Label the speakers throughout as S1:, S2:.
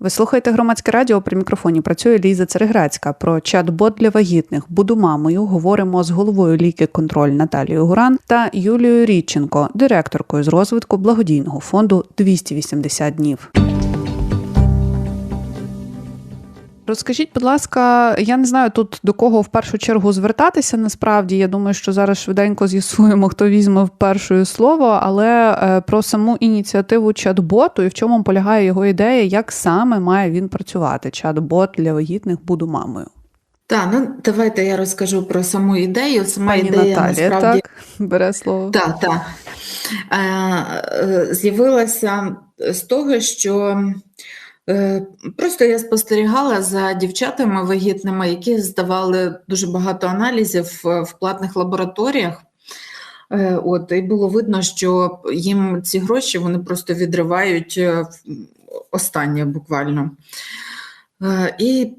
S1: Ви слухаєте громадське радіо при мікрофоні. Працює Ліза Цереграцька. Про чат-бот для вагітних буду мамою. Говоримо з головою ліки контроль Наталією Гуран та Юлією Рідченко, директоркою з розвитку благодійного фонду 280 днів. Розкажіть, будь ласка, я не знаю тут до кого в першу чергу звертатися. Насправді я думаю, що зараз швиденько з'ясуємо, хто візьме в перше слово, але е, про саму ініціативу чат-боту і в чому полягає його ідея, як саме має він працювати? Чат-бот для вагітних буду мамою.
S2: Так, ну давайте я розкажу про саму ідею. Сама
S1: Пані
S2: ідея
S1: Наталія,
S2: насправді
S1: так бере слово.
S2: так, так. Е, е, з'явилася з того, що просто я спостерігала за дівчатами вагітними, які здавали дуже багато аналізів в в платних лабораторіях. Е, От, і було видно, що їм ці гроші вони просто відривають е, останнє буквально. Е, І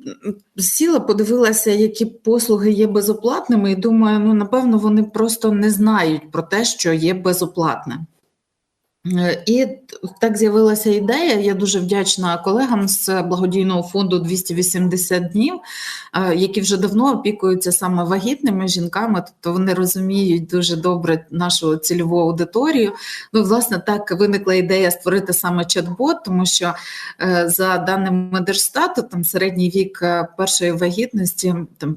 S2: сіла, подивилася, які послуги є безоплатними, і думаю, ну напевно, вони просто не знають про те, що є безоплатне. Е, І так з'явилася ідея. Я дуже вдячна колегам з благодійного фонду 280 днів, е, які вже давно опікуються саме вагітними жінками, тобто вони розуміють дуже добре нашу цільову аудиторію. Ну, власне, так виникла ідея створити саме чат-бот, тому що е, за даними Держстату, там середній вік першої вагітності, там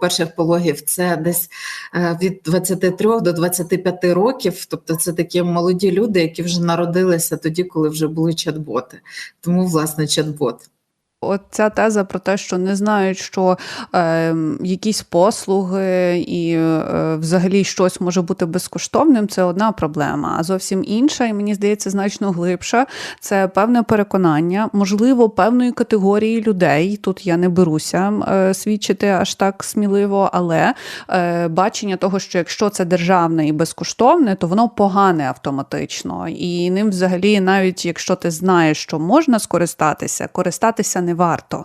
S2: перших пологів, це десь від 23 до 25 років. Тобто, це такі молоді люди, які вже народилися тоді, коли вже були чат-боти. Тому, власне, чат-бот.
S1: От ця теза про те, що не знають, що е, якісь послуги і е, взагалі щось може бути безкоштовним, це одна проблема. А зовсім інша, і мені здається, значно глибша. Це певне переконання, можливо, певної категорії людей. Тут я не беруся е, свідчити аж так сміливо, але е, бачення того, що якщо це державне і безкоштовне, то воно погане автоматично. І ним взагалі, навіть якщо ти знаєш, що можна скористатися, користатися не варто.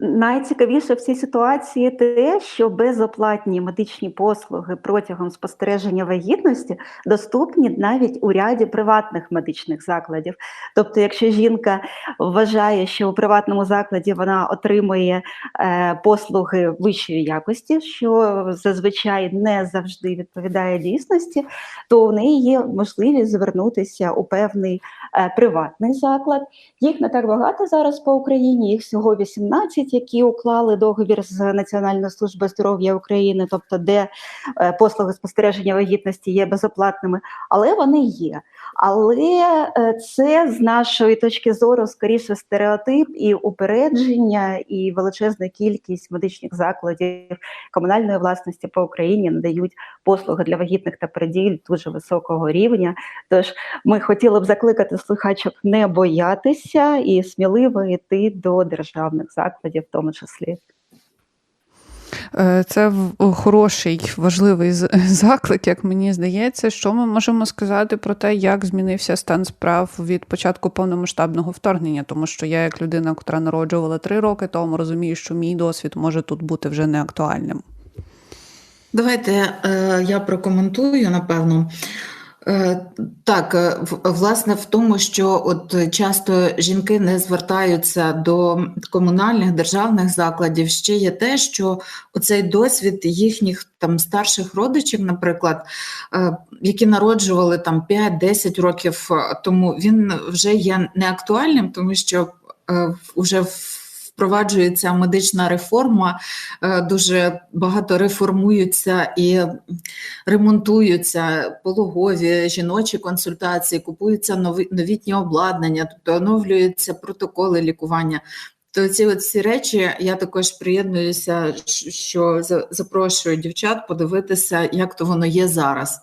S3: Найцікавіше в цій ситуації те, що безоплатні медичні послуги протягом спостереження вагітності доступні навіть у ряді приватних медичних закладів. Тобто, якщо жінка вважає, що у приватному закладі вона отримує е, послуги вищої якості, що зазвичай не завжди відповідає дійсності, то у неї є можливість звернутися у певний приватний заклад. Їх не так багато зараз по Україні, їх всього 18, які уклали договір з Національною службою здоров'я України, тобто де е, послуги спостереження вагітності є безоплатними, але вони є. Але е, це з нашої точки зору скоріше стереотип і упередження, і величезна кількість медичних закладів комунальної власності по Україні надають послуги для вагітних та переділь дуже високого рівня. Тож ми хотіли б закликати слухачок не боятися і сміливо йти до державних закладів, в тому числі.
S1: Е, Це хороший, важливий заклик, як мені здається. Що ми можемо сказати про те, як змінився стан справ від початку повномасштабного вторгнення? Тому що я, як людина, котра народжувала три роки тому, розумію, що мій досвід може тут бути вже не актуальним.
S2: Давайте е, я прокоментую, напевно. Е, Так, е, в- власне, в тому, що от часто жінки не звертаються до комунальних державних закладів, ще є те, що оцей досвід їхніх там старших родичів, наприклад, е, які народжували там 5-10 років тому, він вже є неактуальним, тому що вже впроваджується медична реформа, е, дуже багато реформуються і ремонтуються пологові жіночі консультації, купуються нові новітні обладнання, тобто оновлюються протоколи лікування. То ці от всі речі я також приєднуюся, що за- запрошую дівчат подивитися, як то воно є зараз.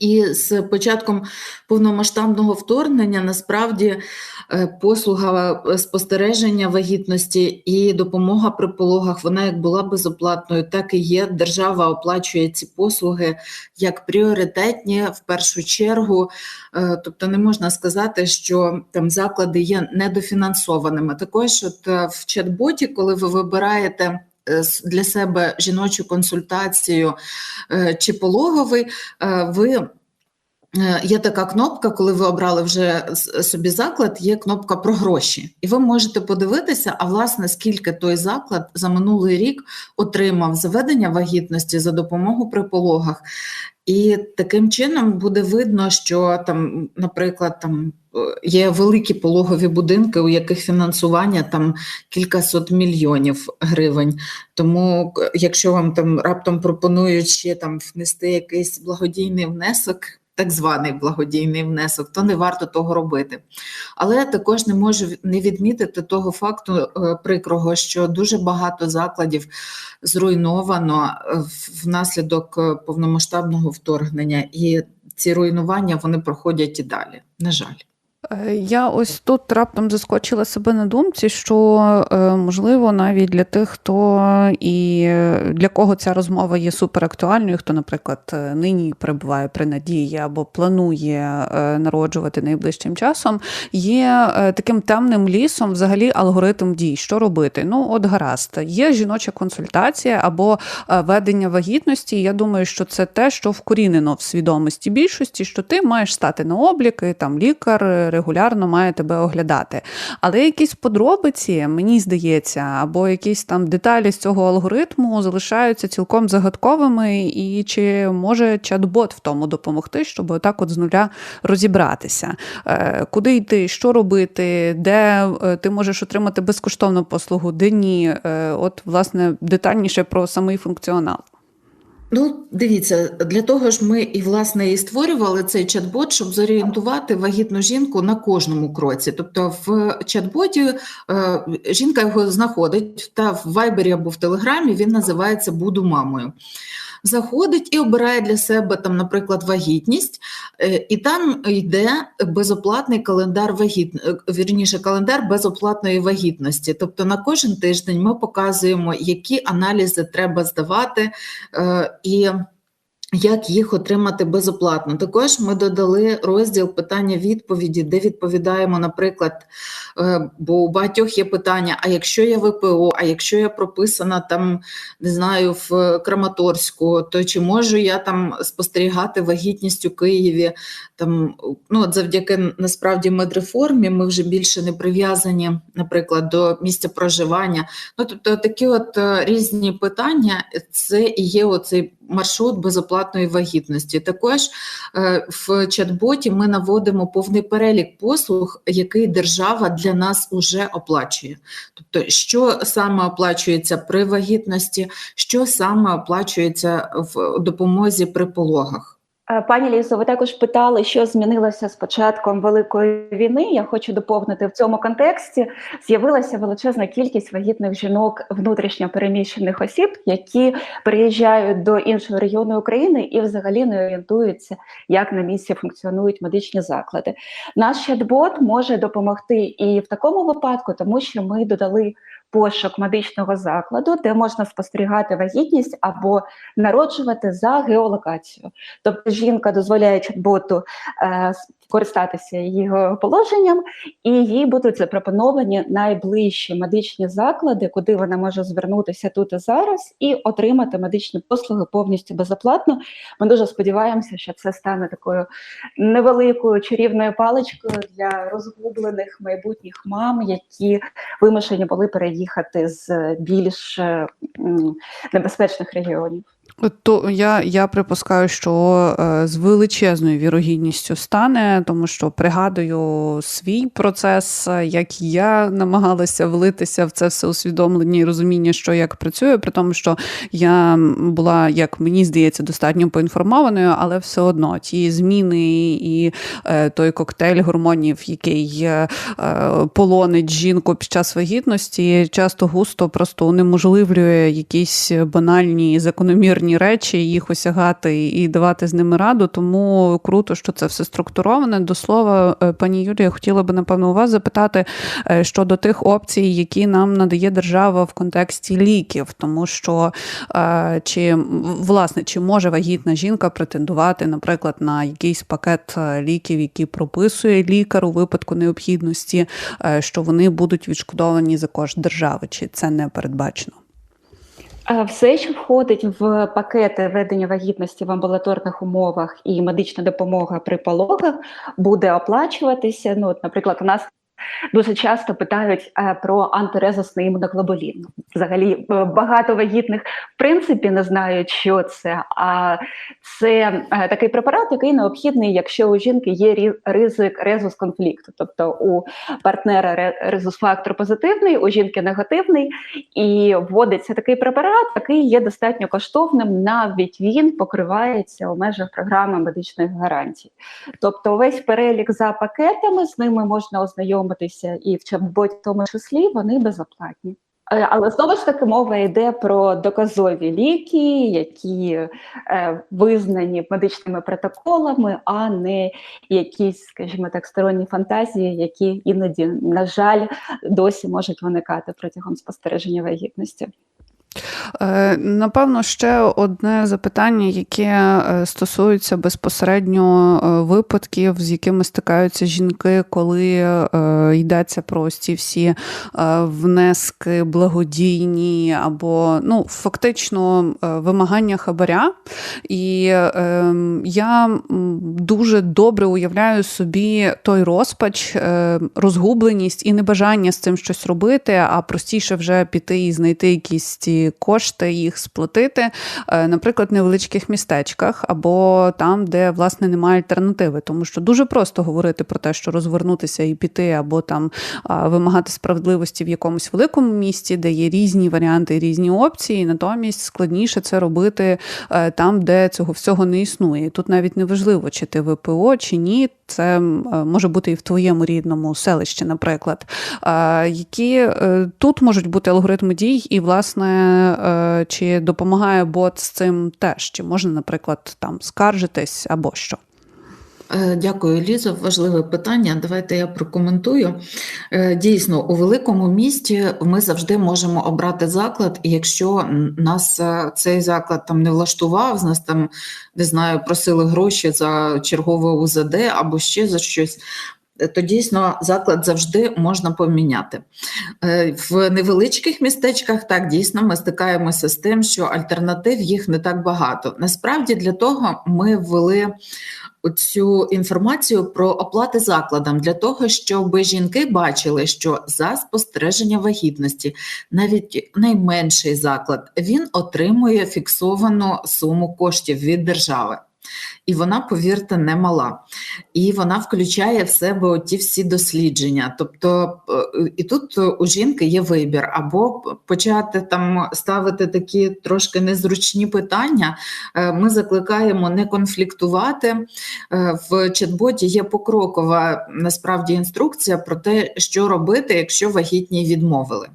S2: І з початком повномасштабного вторгнення насправді е, послуга е, спостереження вагітності і допомога при пологах, вона як була безоплатною, так і є. Держава оплачує ці послуги як пріоритетні в першу чергу. Е, Тобто не можна сказати, що там заклади є недофінансованими. Також, от в чат-боті, коли ви вибираєте для себе жіночу консультацію е, чи пологовий, е, ви Е, Є така кнопка, коли ви обрали вже собі заклад, є кнопка про гроші. І ви можете подивитися, а власне, скільки той заклад за минулий рік отримав заведення вагітності за допомогу при пологах. І таким чином буде видно, що там, наприклад, там е, є великі пологові будинки, у яких фінансування там кількасот мільйонів гривень. Тому, якщо вам там раптом пропонують ще там внести якийсь благодійний внесок, так званий благодійний внесок, то не варто того робити. Але також не можу не відмітити того факту е, прикрого, що дуже багато закладів зруйновано е, внаслідок е, повномасштабного вторгнення, і ці руйнування вони проходять і далі. На жаль.
S1: Е, Я ось тут раптом заскочила себе на думці, що е, можливо навіть для тих, хто і е, для кого ця розмова є суперактуальною, хто, наприклад, нині перебуває при надії або планує народжувати найближчим часом, є таким темним лісом взагалі алгоритм дій, що робити. Ну, от гаразд, є жіноча консультація або ведення вагітності. Я думаю, що це те, що вкорінено в свідомості більшості, що ти маєш стати на облік, і там лікар регулярно має тебе оглядати. Але якісь подробиці, мені здається, або якісь там деталі з цього алгоритму залишаються цілком загадковими, і чи може чат-бот в тому допомогти, щоб отак от з нуля розібратися, Е, куди йти, що робити, де е, ти можеш отримати безкоштовну послугу, де ні. Е, От, власне, детальніше про самий функціонал.
S2: Ну, дивіться, для того ж ми і власне і створювали цей чат-бот, щоб зорієнтувати вагітну жінку на кожному кроці. Тобто, в чат-боті е, жінка його знаходить та в Вайбері або в Телеграмі він називається Буду мамою. Заходить і обирає для себе там, наприклад, вагітність, е, і там йде безоплатний календар вагіт... е, вірніше, календар безоплатної вагітності. Тобто на кожен тиждень ми показуємо, які аналізи треба здавати, е, і як їх отримати безоплатно. Також ми додали розділ питання-відповіді, де відповідаємо, наприклад, е, бо у багатьох є питання: а якщо я ВПО, а якщо я прописана там, не знаю, в Краматорську, то чи можу я там спостерігати вагітність у Києві? Там, ну, от завдяки насправді медреформі ми вже більше не прив'язані, наприклад, до місця проживання. Ну, тобто такі от е, різні питання, це і є оцей маршрут безоплатної вагітності. Також е, в чат-боті ми наводимо повний перелік послуг, який держава для нас уже оплачує. Тобто, що саме оплачується при вагітності, що саме оплачується в допомозі при пологах.
S3: Е, Пані Лісо, ви також питали, що змінилося з початком великої війни. Я хочу доповнити в цьому контексті. З'явилася величезна кількість вагітних жінок внутрішньо переміщених осіб, які приїжджають до іншого регіону України і взагалі не орієнтуються, як на місці функціонують медичні заклади. Наш чат-бот може допомогти і в такому випадку, тому що ми додали. Пошук медичного закладу, де можна спостерігати вагітність або народжувати за геолокацією. Тобто жінка дозволяє чат-боту е, користатися його положенням, і їй будуть запропоновані найближчі медичні заклади, куди вона може звернутися тут і зараз, і отримати медичні послуги повністю безоплатно. Ми дуже сподіваємося, що це стане такою невеликою чарівною паличкою для розгублених майбутніх мам, які вимушені були переїхати з більш небезпечних регіонів.
S1: То я, я припускаю, що е, з величезною вірогідністю стане, тому що пригадую свій процес, як я намагалася влитися в це все усвідомлення і розуміння, що як працює, при тому, що я була, як мені здається, достатньо поінформованою, але все одно ті зміни і е, той коктейль гормонів, який е, полонить жінку під час вагітності, часто густо просто унеможливлює якісь банальні закономірні речі, їх осягати і давати з ними раду. Тому круто, що це все структуроване. До слова, е, пані Юлія, хотіла би напевно у вас запитати е, щодо тих опцій, які нам надає держава в контексті ліків, тому що е, чи власне чи може вагітна жінка претендувати, наприклад, на якийсь пакет ліків, які прописує лікар у випадку необхідності, що вони будуть відшкодовані за кошт держави, чи це не передбачено?
S3: Все, що входить в пакети ведення вагітності в амбулаторних умовах і медична допомога при пологах, буде оплачуватися. Ну, от, наприклад, у нас Дуже часто питають е, про антирезусний імуноглобулін. Взагалі е, багато вагітних в принципі не знають, що це. А це е, такий препарат, який необхідний, якщо у жінки є ризик резус конфлікту, тобто у партнера резус фактор позитивний, у жінки негативний, і вводиться такий препарат, який є достатньо коштовним. Навіть він покривається у межах програми медичних гарантій. Тобто, весь перелік за пакетами з ними можна ознайомити ознайомитися і в чат-боті в тому числі, вони безоплатні. Е, але знову ж таки мова йде про доказові ліки, які е, визнані медичними протоколами, а не якісь, скажімо так, сторонні фантазії, які іноді, на жаль, досі можуть виникати протягом спостереження вагітності.
S1: Е, напевно, ще одне запитання, яке е, стосується безпосередньо е, випадків, з якими стикаються жінки, коли йдеться про ці всі внески благодійні або ну, фактично вимагання хабаря. І ем, я дуже добре уявляю собі той розпач, розгубленість і небажання з цим щось робити, а простіше вже піти і знайти якісь ці кошти їх сплатити, е, наприклад, в невеличких містечках або там, де власне немає альтернативи, тому що дуже просто говорити про те, що розвернутися і піти, або там вимагати справедливості в якомусь великому місті, де є різні варіанти, різні опції. Натомість складніше це робити е, там, де цього всього не існує. Тут навіть не важливо, чи ти ВПО, чи ні. Це е, може бути і в твоєму рідному селищі, наприклад. Які тут можуть бути алгоритми дій, і власне чи допомагає бот з цим теж? Чи можна, наприклад, там скаржитись або що?
S2: Е, дякую, Лізо. Важливе питання. Давайте я прокоментую. Е, дійсно, у великому місті ми завжди можемо обрати заклад, і якщо нас цей заклад там не влаштував, з нас там не знаю, просили гроші за чергове УЗД або ще за щось то дійсно заклад завжди можна поміняти. Е, в невеличких містечках так дійсно ми стикаємося з тим, що альтернатив їх не так багато. Насправді для того ми ввели цю інформацію про оплати закладам для того, щоб жінки бачили, що за спостереження вагітності навіть найменший заклад він отримує фіксовану суму коштів від держави. І вона, повірте, не мала. І вона включає в себе ті всі дослідження. Тобто, е, і тут у жінки є вибір, або почати там ставити такі трошки незручні питання. Е, ми закликаємо не конфліктувати. Е, в чат-боті є покрокова насправді інструкція про те, що робити, якщо вагітні відмовили.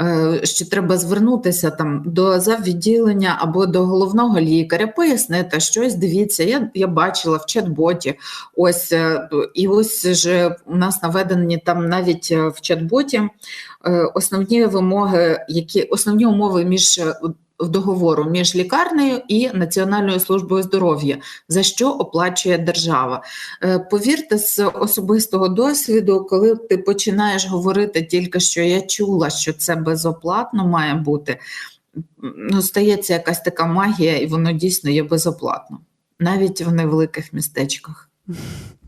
S2: Е, що треба звернутися там до заввідділення або до головного лікаря, пояснити щось. Дивіться, я я бачила в чат-боті. Ось е, і ось же у нас наведені там навіть е, в чат-боті основні вимоги, які основні умови між договору між лікарнею і Національною службою здоров'я, за що оплачує держава. Е, повірте, з особистого досвіду, коли ти починаєш говорити тільки що я чула, що це безоплатно має бути, ну, стається якась така магія, і воно дійсно є безоплатно, навіть в невеликих містечках.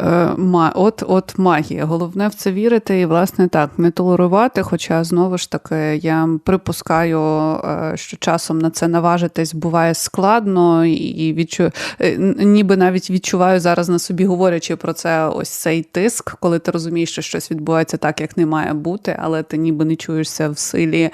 S1: Е, от от магія. Головне в це вірити і, власне, так, не толерувати. Хоча, знову ж таки, я припускаю, е, що часом на це наважитись буває складно, і відчу... Е, ніби навіть відчуваю зараз на собі, говорячи про це, ось цей тиск, коли ти розумієш, що щось відбувається так, як не має бути, але ти ніби не чуєшся в силі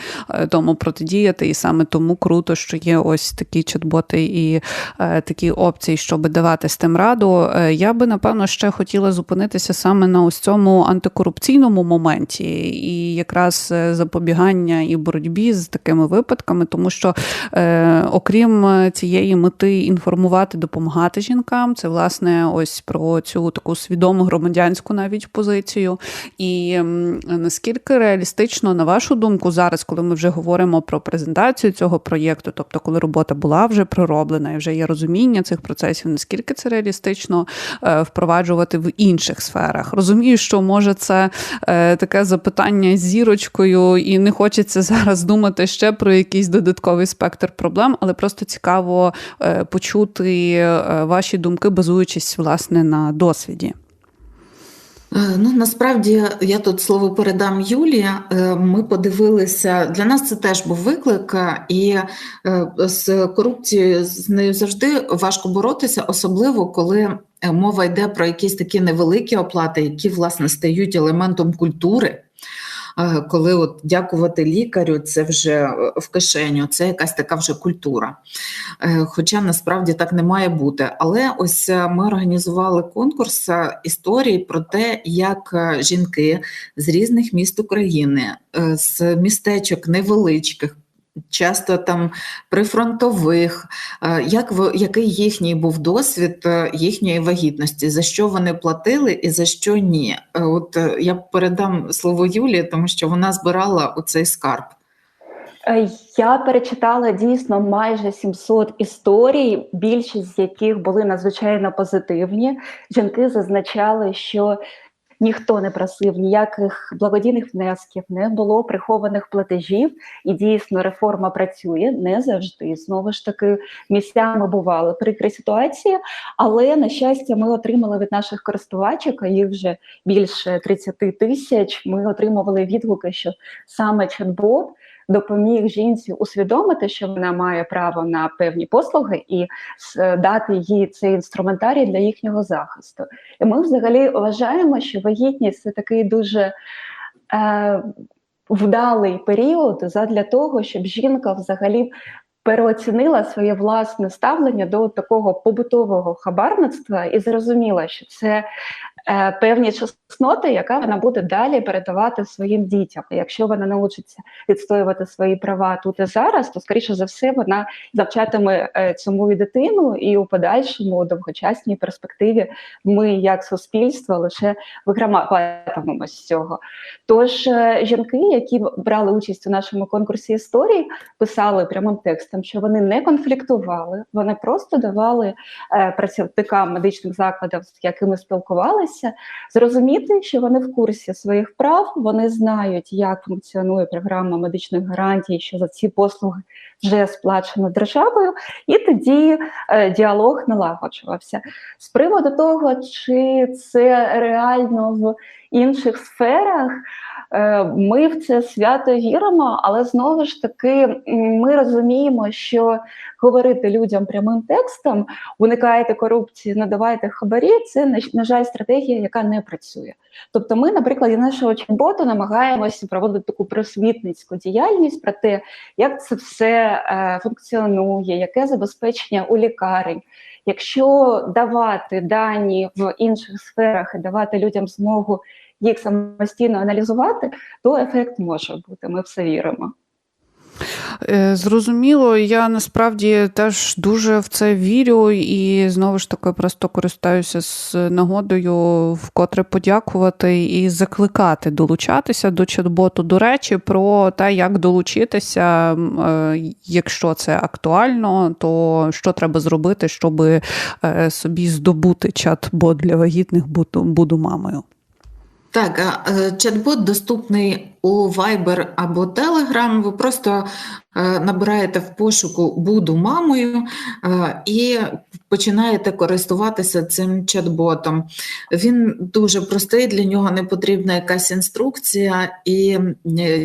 S1: тому протидіяти. І саме тому круто, що є ось такі чат-боти і такі опції, щоб давати з тим раду. Я би напевно напевно, ще хотіла зупинитися саме на ось цьому антикорупційному моменті, і якраз е, запобігання і боротьбі з такими випадками, тому що, е, окрім цієї мети інформувати, допомагати жінкам, це власне ось про цю таку свідому громадянську навіть позицію. І наскільки реалістично, на вашу думку, зараз, коли ми вже говоримо про презентацію цього проєкту, тобто коли робота була вже пророблена і вже є розуміння цих процесів, наскільки це реалістично е, в запроваджувати в інших сферах. Розумію, що може це е, таке запитання з зірочкою, і не хочеться зараз думати ще про якийсь додатковий спектр проблем, але просто цікаво е, почути е, ваші думки, базуючись власне на досвіді.
S2: Е, Ну, насправді я тут слово передам Юлі. Е, Ми подивилися. Для нас це теж був виклик, е, і з корупцією з нею завжди важко боротися, особливо коли мова йде про якісь такі невеликі оплати, які власне стають елементом культури. Коли от дякувати лікарю, це вже е, в кишеню, це якась така вже культура. Е, Хоча насправді так не має бути. Але ось е, ми організували конкурс історії про те, як жінки з різних міст України, з містечок невеличких. Часто там прифронтових, е, як який їхній був досвід е, їхньої вагітності, за що вони платили і за що ні. Е, От я передам слово Юлії, тому що вона збирала оцей скарб.
S3: Е, Я перечитала дійсно майже 700 історій, більшість з яких були надзвичайно позитивні. Жінки зазначали, що ніхто не просив ніяких благодійних внесків, не було прихованих платежів, і дійсно реформа працює не завжди. Знову ж таки, місцями бували прикрі ситуації, але на щастя, ми отримали від наших користувачів, а їх вже більше 30 тисяч. Ми отримували відгуки, що саме чат-бот допоміг жінці усвідомити, що вона має право на певні послуги, і дати їй цей інструментарій для їхнього захисту. І ми взагалі вважаємо, що вагітність це такий дуже е, вдалий період задля того, щоб жінка взагалі. Переоцінила своє власне ставлення до такого побутового хабарництва і зрозуміла, що це певні чесноти, яка вона буде далі передавати своїм дітям. Якщо вона научиться відстоювати свої права тут і зараз, то скоріше за все вона завчатиме е, цьому і дитину, і у подальшому у довгочасній перспективі ми, як суспільство, лише виграватимемо з цього. Тож е, жінки, які брали участь у нашому конкурсі історій, писали прямим текстом, що вони не конфліктували, вони просто давали е, працівникам медичних закладів, з якими спілкувалися, зрозуміти, що вони в курсі своїх прав, вони знають, як функціонує програма медичних гарантій, що за ці послуги вже сплачено державою, і тоді е, діалог налагоджувався. З приводу того, чи це реально в інших сферах. Е, Ми в це свято віримо, але знову ж таки ми розуміємо, що говорити людям прямим текстом, уникайте корупції, надавайте хабарі. Це на, жаль стратегія, яка не працює. Тобто, ми, наприклад, і нашого чат-боту намагаємося проводити таку просвітницьку діяльність про те, як це все е, функціонує, яке забезпечення у лікарень. Якщо давати дані в інших сферах і давати людям змогу їх самостійно аналізувати, то ефект може бути. Ми все віримо.
S1: Е, Зрозуміло, я насправді теж дуже в це вірю, і знову ж таки просто користаюся з нагодою вкотре подякувати і закликати долучатися до чат-боту. До речі, про те, як долучитися, е, якщо це актуально, то що треба зробити, щоб е, собі здобути чат-бот для вагітних буду, мамою.
S2: Так, е, чат-бот доступний у Viber або Telegram. Ви просто е, набираєте в пошуку Буду мамою е, і починаєте користуватися цим чат-ботом. Він дуже простий, для нього не потрібна якась інструкція, і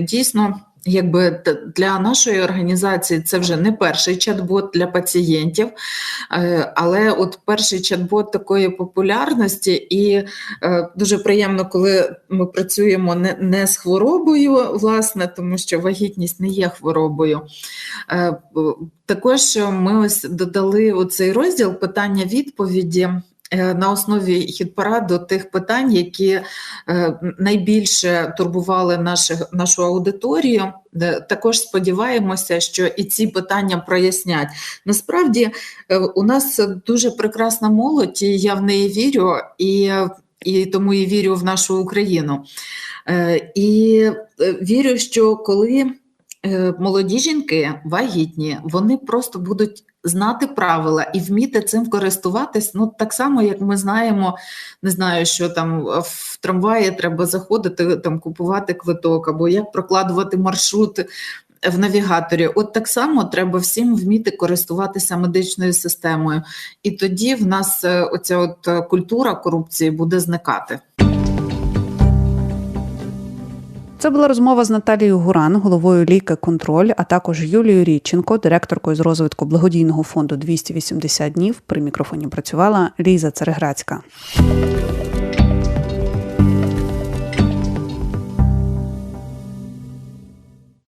S2: дійсно. Якби для нашої організації це вже не перший чат-бот для пацієнтів, е, але от перший чат-бот такої популярності, і е, дуже приємно, коли ми працюємо не, з хворобою, власне, тому що вагітність не є хворобою. Е, Також ми ось додали у цей розділ питання-відповіді. е, На основі хіт-параду тих питань, які е, найбільше турбували наших, нашу аудиторію, Е, також сподіваємося, що і ці питання прояснять. Насправді е, у нас дуже прекрасна молодь, і я в неї вірю, і, і тому і вірю в нашу Україну. Е, І е, вірю, що коли е, молоді жінки вагітні, вони просто будуть знати правила і вміти цим користуватись. Ну так само, як ми знаємо, не знаю, що там в трамваї треба заходити, там купувати квиток, або як прокладувати маршрут в навігаторі. От так само треба всім вміти користуватися медичною системою, і тоді в нас е, оця от е, культура корупції буде зникати.
S1: Це була розмова з Наталією Гуран, головою Ліки Контроль, а також Юлією Рідченко, директоркою з розвитку благодійного фонду 280 днів. При мікрофоні працювала Ліза Цереграцька.